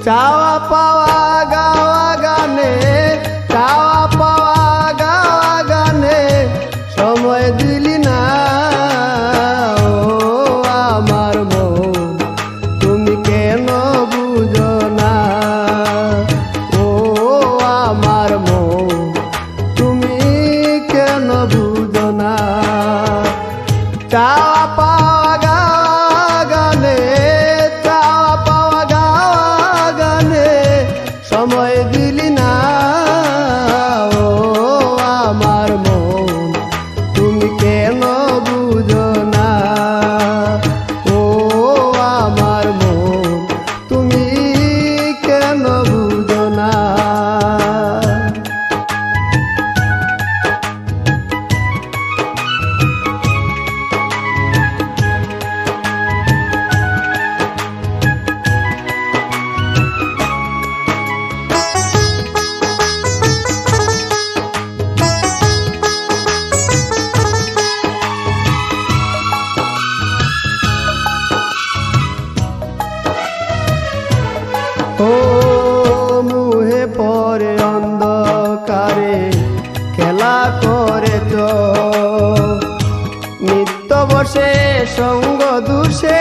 Jawab bawah tá? বসে সঙ্গ দুষে,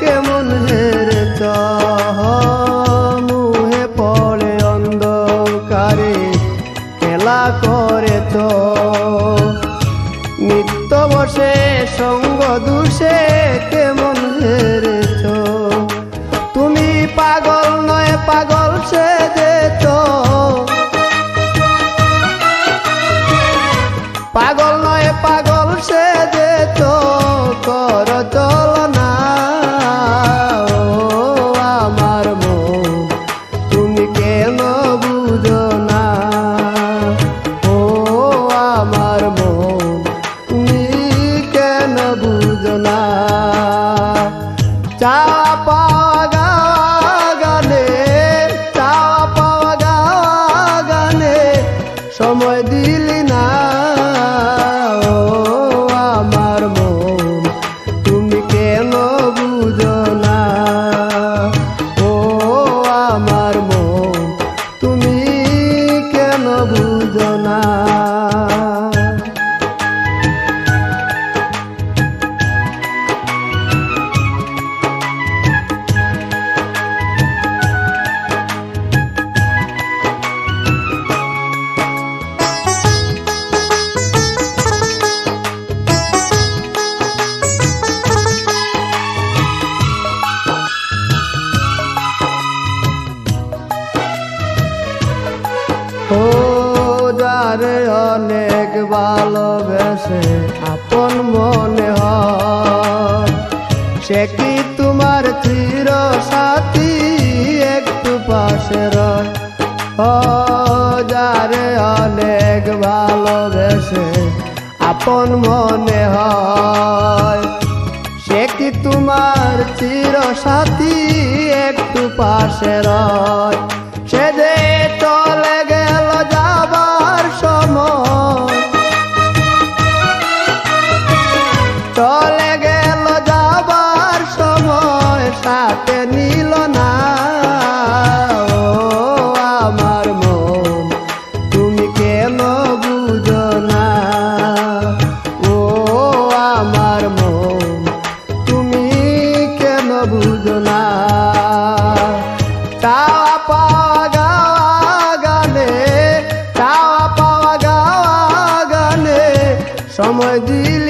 কেমন হের মুহে পড়ে অন্ধকারে, খেলা করে তো। নিত্য বসে, সঙ্গ দুষে, কেমন হের তুমি পাগল নয়, পাগল সে যেত পাগল নয়, পাগল তোমারে অনেক ভালোবেসে আপন মনে হয়। সে কি তোমার চির সাথী একটু পাশে রয়? যারে অনেক ভালোবেসে আপন মনে হয়। সে কি তোমার চির সাথী একটু পাশে রয়? সে যে my dear.